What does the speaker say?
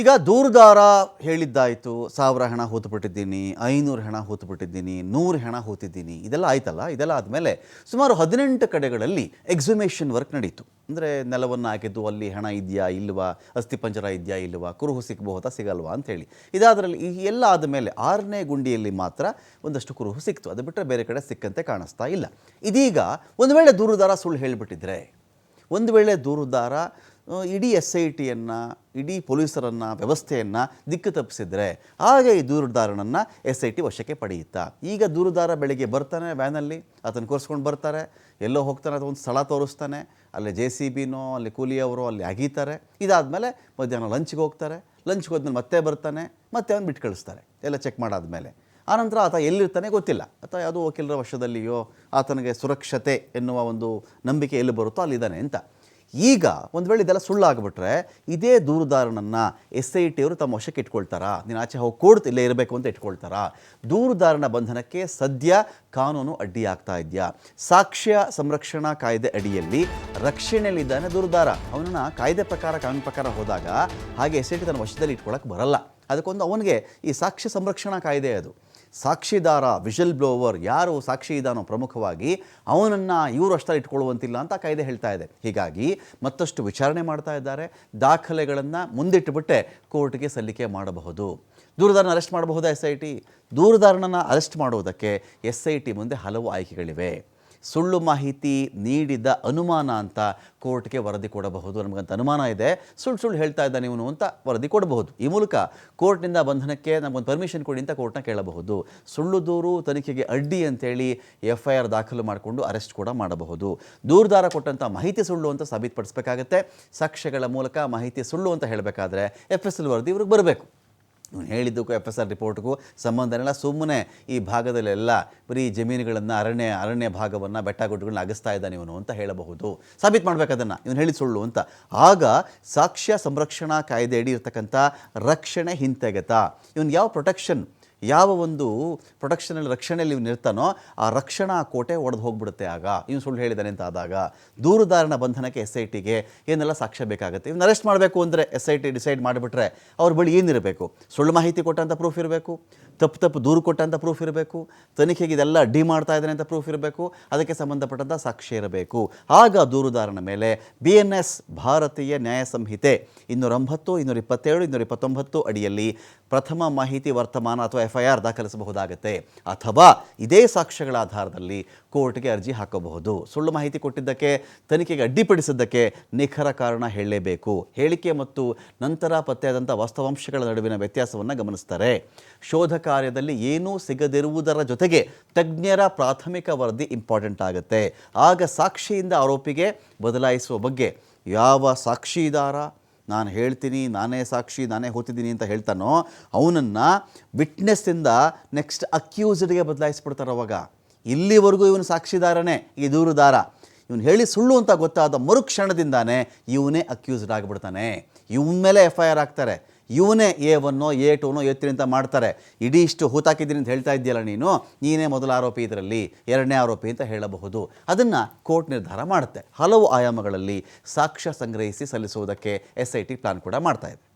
ಈಗ ದೂರುದಾರ ಹೇಳಿದ್ದಾಯಿತು, ಸಾವಿರ ಹೆಣ ಹೂತುಬಿಟ್ಟಿದ್ದೀನಿ, ಐನೂರು ಹೆಣ ಹೂತುಬಿಟ್ಟಿದ್ದೀನಿ, ನೂರು ಹೆಣ ಹೂತಿದ್ದೀನಿ, ಇದೆಲ್ಲ ಆಯ್ತಲ್ಲ? ಇದೆಲ್ಲ ಆದಮೇಲೆ ಸುಮಾರು ಹದಿನೆಂಟು ಕಡೆಗಳಲ್ಲಿ ಎಕ್ಸಿಮೇಷನ್ ವರ್ಕ್ ನಡೀತು. ಅಂದರೆ ನೆಲವನ್ನು ಹಾಕಿದ್ದು ಅಲ್ಲಿ ಹಣ ಇದೆಯಾ ಇಲ್ವಾ ಅಸ್ಥಿಪಂಜರ ಇದೆಯಾ ಇಲ್ವಾ, ಕುರುಹು ಸಿಗಬಹುದಾ, ಸಿಗಲ್ವಾ ಅಂಥೇಳಿ. ಇದಾದರಲ್ಲಿ ಈ ಎಲ್ಲ ಆದಮೇಲೆ ಆರನೇ ಗುಂಡಿಯಲ್ಲಿ ಮಾತ್ರ ಒಂದಷ್ಟು ಕುರುಹು ಸಿಕ್ತು. ಅದು ಬಿಟ್ಟರೆ ಬೇರೆ ಕಡೆ ಸಿಕ್ಕಂತೆ ಕಾಣಿಸ್ತಾ ಇಲ್ಲ. ಇದೀಗ ಒಂದು ವೇಳೆ ದೂರುದಾರ ಸುಳ್ಳು ಹೇಳಿಬಿಟ್ಟಿದ್ರೆ, ಒಂದು ವೇಳೆ ದೂರುದಾರ ಇಡೀ ಎಸ್ ಐ ಟಿಯನ್ನು ಇಡೀ ಪೊಲೀಸರನ್ನು, ವ್ಯವಸ್ಥೆಯನ್ನು ದಿಕ್ಕು ತಪ್ಪಿಸಿದರೆ ಆಗ ಈ ದೂರುದಾರನನ್ನು ಎಸ್ ಐ ಟಿ ವಶಕ್ಕೆ ಪಡೆಯುತ್ತಾ? ಈಗ ದೂರುದಾರ ಬೆಳಿಗ್ಗೆ ಬರ್ತಾನೆ ವ್ಯಾನಲ್ಲಿ, ಅದನ್ನು ಕೂರಿಸ್ಕೊಂಡು ಬರ್ತಾರೆ, ಎಲ್ಲೋ ಹೋಗ್ತಾನೆ ಒಂದು ಸ್ಥಳ ತೋರಿಸ್ತಾನೆ, ಅಲ್ಲಿ ಜೆ ಸಿ ಬಿನೋ, ಅಲ್ಲಿ ಕೂಲಿಯವರು ಅಲ್ಲಿ ಅಗೀತಾರೆ, ಇದಾದಮೇಲೆ ಮಧ್ಯಾಹ್ನ ಲಂಚ್ಗೆ ಹೋಗ್ತಾರೆ, ಲಂಚ್ಗೆ ಹೋದ್ಮೇಲೆ ಮತ್ತೆ ಬರ್ತಾನೆ, ಮತ್ತೆ ಅವ್ನು ಬಿಟ್ಟು ಕಳಿಸ್ತಾರೆ ಎಲ್ಲ ಚೆಕ್ ಮಾಡಾದಮೇಲೆ. ಆನಂತರ ಆತ ಎಲ್ಲಿರ್ತಾನೆ ಗೊತ್ತಿಲ್ಲ. ಅಥವಾ ಯಾವುದೋ ವಕೀಲರ ವಶದಲ್ಲಿಯೋ, ಆತನಿಗೆ ಸುರಕ್ಷತೆ ಎನ್ನುವ ಒಂದು ನಂಬಿಕೆ ಎಲ್ಲಿ ಬರುತ್ತೋ ಅಲ್ಲಿದ್ದಾನೆ ಅಂತ. ಈಗ ಒಂದು ವೇಳೆ ಇದೆಲ್ಲ ಸುಳ್ಳಾಗ್ಬಿಟ್ರೆ ಇದೇ ದೂರುದಾರನನ್ನು ಎಸ್ ಐ ಟಿ ಅವರು ತಮ್ಮ ವಶಕ್ಕೆ ಇಟ್ಕೊಳ್ತಾರಾ? ನೀನು ಆಚೆ ಹೋಗಿ ಕೋರ್ಟ್ ಇಲ್ಲೇ ಇರಬೇಕು ಅಂತ ಇಟ್ಕೊಳ್ತಾರಾ? ದೂರುದಾರನ ಬಂಧನಕ್ಕೆ ಸದ್ಯ ಕಾನೂನು ಅಡ್ಡಿಯಾಗ್ತಾ ಇದೆಯಾ? ಸಾಕ್ಷ್ಯ ಸಂರಕ್ಷಣಾ ಕಾಯ್ದೆ ಅಡಿಯಲ್ಲಿ ರಕ್ಷಣೆಯಲ್ಲಿದ್ದಾನೆ ದೂರುದಾರ. ಅವನನ್ನು ಕಾಯ್ದೆ ಪ್ರಕಾರ, ಕಾನೂನು ಪ್ರಕಾರ ಹೋದಾಗ ಹಾಗೆ ಎಸ್ ಐ ಟಿ ತನ್ನ ವಶದಲ್ಲಿ ಇಟ್ಕೊಳ್ಳೋಕೆ ಬರಲ್ಲ. ಅದಕ್ಕೊಂದು ಅವನಿಗೆ ಈ ಸಾಕ್ಷಿ ಸಂರಕ್ಷಣಾ ಕಾಯ್ದೆ ಅದು. ಸಾಕ್ಷಿದಾರ ವಿಷಲ್ ಬ್ಲೋವರ್ ಯಾರು ಸಾಕ್ಷಿ ಇದ್ದಾನೋ ಪ್ರಮುಖವಾಗಿ ಅವನನ್ನು ಇವರು ಅಷ್ಟರಲ್ಲಿ ಇಟ್ಕೊಳ್ಳುವಂತಿಲ್ಲ ಅಂತ ಕಾಯ್ದೆ ಹೇಳ್ತಾ ಇದೆ. ಹೀಗಾಗಿ ಮತ್ತಷ್ಟು ವಿಚಾರಣೆ ಮಾಡ್ತಾ ಇದ್ದಾರೆ. ದಾಖಲೆಗಳನ್ನು ಮುಂದಿಟ್ಟುಬಿಟ್ಟೆ ಕೋರ್ಟ್ಗೆ ಸಲ್ಲಿಕೆ ಮಾಡಬಹುದು. ದೂರದಾರನ ಅರೆಸ್ಟ್ ಮಾಡಬಹುದಾ ಎಸ್ ಐ ಟಿ? ದೂರದಾರನನ್ನು ಅರೆಸ್ಟ್ ಮಾಡುವುದಕ್ಕೆ ಎಸ್ ಐ ಟಿ ಮುಂದೆ ಹಲವು ಆಯ್ಕೆಗಳಿವೆ. ಸುಳ್ಳು ಮಾಹಿತಿ ನೀಡಿದ ಅನುಮಾನ ಅಂತ ಕೋರ್ಟ್ಗೆ ವರದಿ ಕೊಡಬಹುದು. ನಮಗಂತ ಅನುಮಾನ ಇದೆ. ಸುಳ್ಳು ಸುಳ್ಳು ಹೇಳ್ತಾ ಇದ್ದಾನೆ ಇವನು ಅಂತ ವರದಿ ಕೊಡಬಹುದು. ಈ ಮೂಲಕ ಕೋರ್ಟ್ನಿಂದ ಬಂಧನಕ್ಕೆ ನಮಗೊಂದು ಪರ್ಮಿಷನ್ ಕೊಡಿ ಅಂತ ಕೋರ್ಟ್ನ ಕೇಳಬಹುದು. ಸುಳ್ಳು ದೂರು ತನಿಖೆಗೆ ಅಡ್ಡಿ ಅಂತೇಳಿ ಎಫ್ ಐ ಆರ್ ದಾಖಲು ಮಾಡಿಕೊಂಡು ಅರೆಸ್ಟ್ ಕೂಡ ಮಾಡಬಹುದು. ದೂರದಾರ ಕೊಟ್ಟಂಥ ಮಾಹಿತಿ ಸುಳ್ಳು ಅಂತ ಸಾಬೀತುಪಡಿಸಬೇಕಾಗತ್ತೆ. ಸಾಕ್ಷ್ಯಗಳ ಮೂಲಕ ಮಾಹಿತಿ ಸುಳ್ಳು ಅಂತ ಹೇಳಬೇಕಾದ್ರೆ ಎಫ್ ಎಸ್ ಎಲ್ ವರದಿ ಇವ್ರಿಗೆ ಬರಬೇಕು. ಇವನು ಹೇಳಿದ್ದಕ್ಕೂ ಎಫ್ ಎಸ್ ಆರ್ ರಿಪೋರ್ಟ್ಗೂ ಸಂಬಂಧನೆಲ್ಲ ಸುಮ್ಮನೆ ಈ ಭಾಗದಲ್ಲೆಲ್ಲ ಬರೀ ಜಮೀನುಗಳನ್ನು ಅರಣ್ಯ ಅರಣ್ಯ ಭಾಗವನ್ನು ಬೆಟ್ಟ ಗುಡ್ಡಗಳನ್ನ ಅಗಸ್ತಾ ಇದ್ದಾನೆ ಇವನು ಅಂತ ಹೇಳಬಹುದು. ಸಾಬೀತು ಮಾಡ್ಬೇಕು ಅದನ್ನು. ಇವನು ಹೇಳಿದ ಸುಳ್ಳು ಅಂತ. ಆಗ ಸಾಕ್ಷ್ಯ ಸಂರಕ್ಷಣಾ ಕಾಯ್ದೆ ಅಡಿ ಇರ್ತಕ್ಕಂಥ ರಕ್ಷಣೆ ಹಿಂತೆಗೆತ. ಇವನು ಯಾವ ಪ್ರೊಟೆಕ್ಷನ್ ಯಾವ ಒಂದು ಪ್ರೊಟೆಕ್ಷನಲ್ಲಿ ರಕ್ಷಣೆಯಲ್ಲಿ ಇವ್ನು ಇರ್ತಾನೋ ಆ ರಕ್ಷಣಾ ಕೋಟೆ ಒಡೆದು ಹೋಗ್ಬಿಡುತ್ತೆ ಆಗ. ಇವ್ನು ಸುಳ್ಳು ಹೇಳಿದ್ದಾನೆ ಅಂತ ಆದಾಗ. ದೂರುದಾರಣ ಬಂಧನಕ್ಕೆ ಎಸ್ ಐ ಟಿಗೆ ಏನೆಲ್ಲ ಸಾಕ್ಷ್ಯ ಬೇಕಾಗುತ್ತೆ? ಇವ್ನು ಅರೆಸ್ಟ್ ಮಾಡಬೇಕು ಅಂದರೆ ಎಸ್ ಐ ಟಿ ಡಿಸೈಡ್ ಮಾಡಿಬಿಟ್ರೆ ಅವ್ರ ಬಳಿ ಏನಿರಬೇಕು ಸುಳ್ಳು ಮಾಹಿತಿ ಕೊಟ್ಟಂಥ ಪ್ರೂಫ್ ಇರಬೇಕು? ತಪ್ಪು ತಪ್ಪು ದೂರು ಕೊಟ್ಟಂಥ ಪ್ರೂಫ್ ಇರಬೇಕು? ತನಿಖೆಗೆ ಇದೆಲ್ಲ ಡಿ ಮಾಡ್ತಾ ಇದ್ದಾನೆ ಅಂತ ಪ್ರೂಫ್ ಇರಬೇಕು? ಅದಕ್ಕೆ ಸಂಬಂಧಪಟ್ಟಂಥ ಸಾಕ್ಷ್ಯ ಇರಬೇಕು. ಆಗ ದೂರುದಾರನ ಮೇಲೆ ಬಿ ಎನ್ ಎಸ್ ಭಾರತೀಯ ನ್ಯಾಯ ಸಂಹಿತೆ ಇನ್ನೂರ ಒಂಬತ್ತು ಇನ್ನೂರ ಇಪ್ಪತ್ತೇಳು ಇನ್ನೂರ ಇಪ್ಪತ್ತೊಂಬತ್ತು ಅಡಿಯಲ್ಲಿ ಪ್ರಥಮ ಮಾಹಿತಿ ವರ್ತಮಾನ ಅಥವಾ ಎಫ್ ಐ ಆರ್ ದಾಖಲಿಸಬಹುದಾಗತ್ತೆ. ಅಥವಾ ಇದೇ ಸಾಕ್ಷ್ಯಗಳ ಆಧಾರದಲ್ಲಿ ಕೋರ್ಟ್ಗೆ ಅರ್ಜಿ ಹಾಕಬಹುದು. ಸುಳ್ಳು ಮಾಹಿತಿ ಕೊಟ್ಟಿದ್ದಕ್ಕೆ, ತನಿಖೆಗೆ ಅಡ್ಡಿಪಡಿಸಿದ್ದಕ್ಕೆ ನಿಖರ ಕಾರಣ ಹೇಳಲೇಬೇಕು. ಹೇಳಿಕೆ ಮತ್ತು ನಂತರ ಪತ್ತೆಯಾದಂಥ ವಾಸ್ತವಾಂಶಗಳ ನಡುವಿನ ವ್ಯತ್ಯಾಸವನ್ನು ಗಮನಿಸ್ತಾರೆ. ಶೋಧ ಕಾರ್ಯದಲ್ಲಿ ಏನೂ ಸಿಗದಿರುವುದರ ಜೊತೆಗೆ ತಜ್ಞರ ಪ್ರಾಥಮಿಕ ವರದಿ ಇಂಪಾರ್ಟೆಂಟ್ ಆಗುತ್ತೆ. ಆಗ ಸಾಕ್ಷಿಯಿಂದ ಆರೋಪಿಗೆ ಬದಲಾಯಿಸುವ ಬಗ್ಗೆ ಯಾವ ಸಾಕ್ಷಿದಾರ ನಾನು ಹೇಳ್ತೀನಿ, ನಾನೇ ಸಾಕ್ಷಿ, ನಾನೇ ಹೋತಿದ್ದೀನಿ ಅಂತ ಹೇಳ್ತಾನೋ, ಅವನನ್ನು ವಿಟ್ನೆಸ್ಸಿಂದ ನೆಕ್ಸ್ಟ್ ಅಕ್ಯೂಸ್ಡ್ಗೆ ಬದಲಾಯಿಸ್ಬಿಡ್ತಾರೆ ಅವಾಗ. ಇಲ್ಲಿವರೆಗೂ ಇವನು ಸಾಕ್ಷಿದಾರನೇ, ಈ ದೂರುದಾರ ಇವನು ಹೇಳಿ ಸುಳ್ಳು ಅಂತ ಗೊತ್ತಾದ ಮರುಕ್ಷಣದಿಂದಾನೇ ಇವನೇ ಅಕ್ಯೂಸ್ಡ್ ಆಗಿಬಿಡ್ತಾನೆ ಇವನ ಮೇಲೆ ಎಫ್ ಐ ಆರ್ ಹಾಕ್ತಾರೆ. ಇವನೇ ಎ ಒನ್ನೋ ಎ ಟೂನೋ ಎ ತ್ರೀ ಅಂತ ಮಾಡ್ತಾರೆ. ಇಡೀ ಇಷ್ಟು ಹೂತಾಕಿದ್ದೀನಿ ಅಂತ ಹೇಳ್ತಾ ಇದ್ದೀಯಲ್ಲ ನೀನು? ನೀನೇ ಮೊದಲ ಆರೋಪಿ ಇದರಲ್ಲಿ, ಎರಡನೇ ಆರೋಪಿ ಅಂತ ಹೇಳಬಹುದು. ಅದನ್ನು ಕೋರ್ಟ್ ನಿರ್ಧಾರ ಮಾಡುತ್ತೆ. ಹಲವು ಆಯಾಮಗಳಲ್ಲಿ ಸಾಕ್ಷ್ಯ ಸಂಗ್ರಹಿಸಿ ಸಲ್ಲಿಸುವುದಕ್ಕೆ ಎಸ್ ಐ ಟಿ ಪ್ಲಾನ್ ಕೂಡ ಮಾಡ್ತಾ ಇದೆ.